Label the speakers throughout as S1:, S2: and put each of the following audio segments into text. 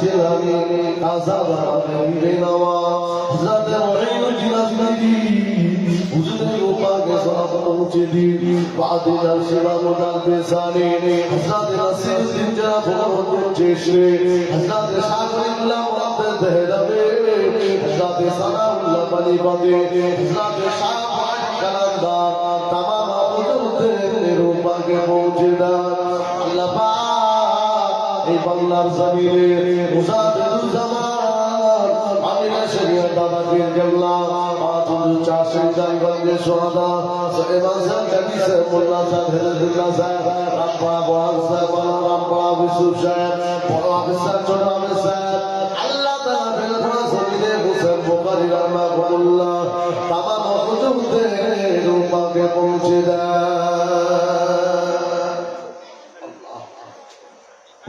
S1: জিলানি আজাদ আলাইহি নওয়া হযরত মুঈনুদ্দিন আজমিরি হুজুরের উপাকে সব পৌঁছে এই বাংলার জমিনে মুসাফিরুজ্জামান আমিনা শরিয়া দাদা পীর কেবলা পাঁচুল চাষি জানগঞ্জে সোহাদা ইমাম সাহেব কাবি মোল্লা সাহেব হেদুল্লাহ সাহেব রামপাড়া বহাল সাহেব মালা রামপাড়া বিশুর সাহেব, বড় অফিসার ছোট অফিসার আল্লাহ পৌঁছে দেয়।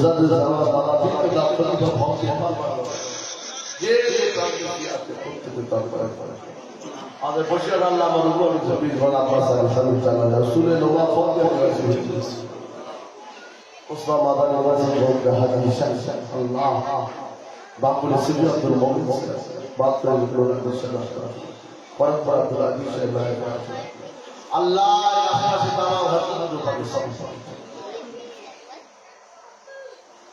S1: মুজাদ্দিদ আমার বাবা কিন্তু দাপ্তরিক ভক্তি যে যে কাজে আছে প্রত্যেকে তার করে করে। আমাদের বসির আল্লাহ আমার উপর জমির আব্বাস আর শামিল জানা রাসূলের নোমা ফতে হয়েছে উসমান মাদানী ওয়াজি ভক্ত হাজি হিসান আল্লাহ। বাপুরে সিবি আব্দুল মুমিন বাপুরে লোক দর্শন পরম্পরা আব্দুল আজিজ সাহেব আল্লাহ আশপাশে তারা হযরত রূপাকে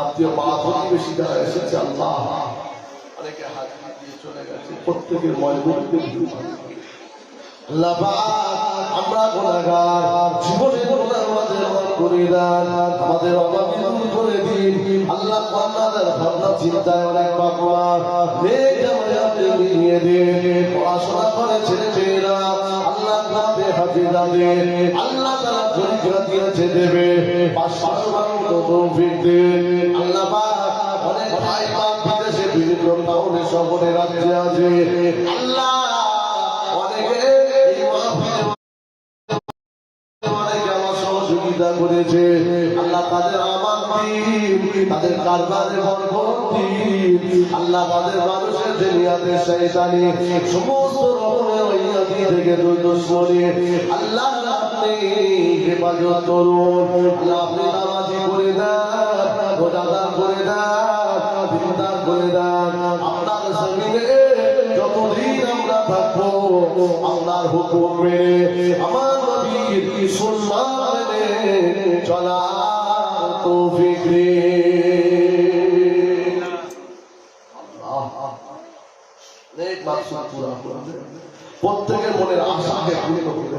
S1: আত্মীয় বা প্রতিবেশী এসেছে, আল্লাহ। অনেকে হাত দিয়ে চলে গেছে, প্রত্যেকের আল্লাহ আমরা গুনাহগার, জীবনে গুনাহ আমাদের মাফ করে দেন। আমাদের অভাব দূর করে দিন। আল্লাহ আমাদের ভাবনা চিন্তায় অনেক দিন। পড়াশোনা করে ছেলে আল্লাহ দেন। আল্লাহ তারা দিয়েছে দেবে। আল্লাহ অনেকে সহযোগিতা করেছে। আল্লাহ তাদের আমার তাদের কারবারে আল্লাহ তাদের মানুষের দুনিয়াতে শয়তানি, সমস্ত রকমের ওইয়াদি থেকে আল্লাহ হেফাজত করুন। আল্লাহ আপনি করে দেন করে দেন করে দেন। আপনার যতদিন আমরা থাকব, আল্লাহর হুকুম মেনে। আমার নবীর চলার তৌফিক দেন। প্রত্যেকের মনের আশাকে করে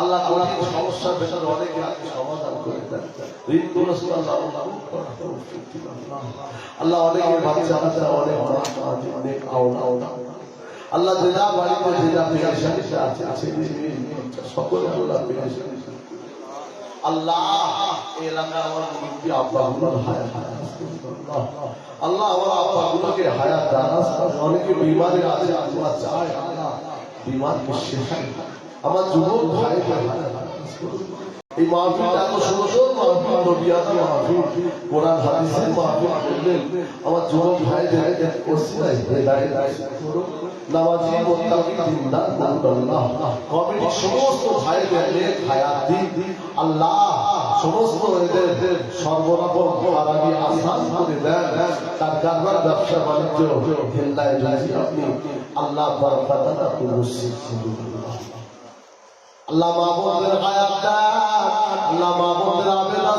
S1: আল্লাহ সমস্যার ভেতরে অনেকে সমাধান করে দেন। আল্লাহ অনেকের বাচ্চা বাচ্চা অনেক অনেক অনেক অনেক আওলা আওলা আল্লাহ যেটা বাড়িতে যেটা পেরেশানিতে আছে আছে। সকলে আল্লাহ আল্লাহ এলাকার আমার মুরব্বী আব্বা গুলোর হায়া হায়া আল্লাহ, আমার আব্বা গুলোকে হায়া দারাজ অনেকে বিমারে আছে, আল্লাহ চায়, আল্লাহ। শেখায়? আমার যুবক ভাই, হায়া করুন। আল্লাহ সমস্ত এদের আসান করে দেন। তার কারবার ব্যবসা বাণিজ্য আল্লাহ আল্লাহ মাহবুবের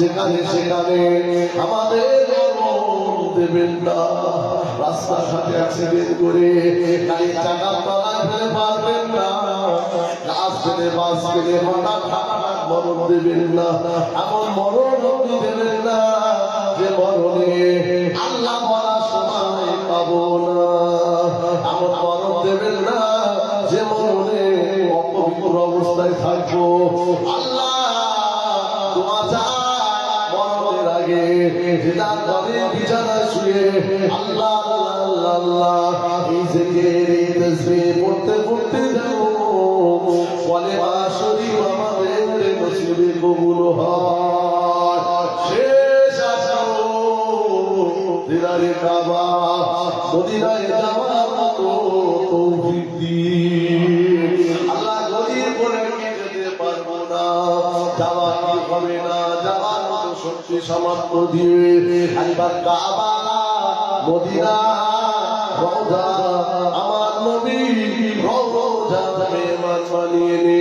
S1: যেখানে সেখানে আমাদের দেবেন না। রাস্তাঘাটে অ্যাক্সিডেন্ট করে তলায় ফেলে পারবেন না। না। দেবেন না যে না। যে মরণে অপবিত্র অবস্থায় থাকব। আল্লাহ মরণের যেটা বিছানায় শুয়ে আল্লাহ আল্লাহ আল্লাহ, এই জিকির এই তাসবিহ পড়তে পড়তে যাও বলে মা শরীফ আমাদের নসিবে কবুল হয়। শেষ দিদারে কাবা, মদিনায় তৌফিক দিন। সামর্থ্য দিয়ে একবার কাবা, মদিনা রওজা আমার নবী রওজা মেহমান বানিয়ে নে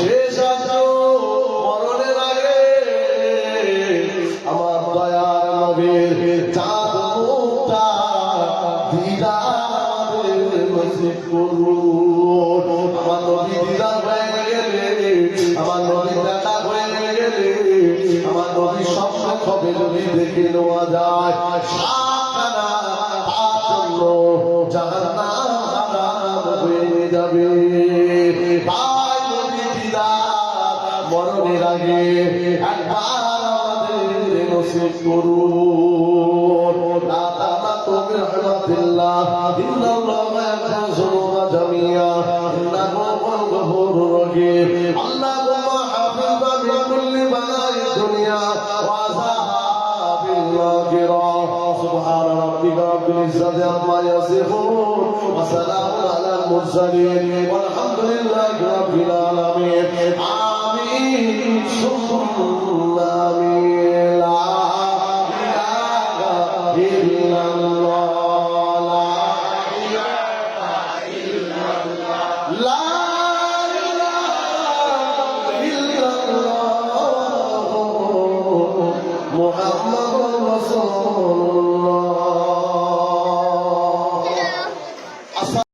S1: শেষ আছো, মরণের আমার দয়ার নবীর চাঁদ মুক্তা দিদারে পাওয়া যায়। তার জন্য জাহান্নাম হারাম হয়ে যাবে ভাই নদীরা মরণের আগে একবার আমাদের নসিব করুন দাদা তুমি রহমাতুল্লাহ ইন্নাল্লাহ ইয়াকসুরুনা জামিয়া ইন্নাহু আল্লাহু রহিম আল্লাহ المرسلين والحمد لله رب العالمين آمين ثم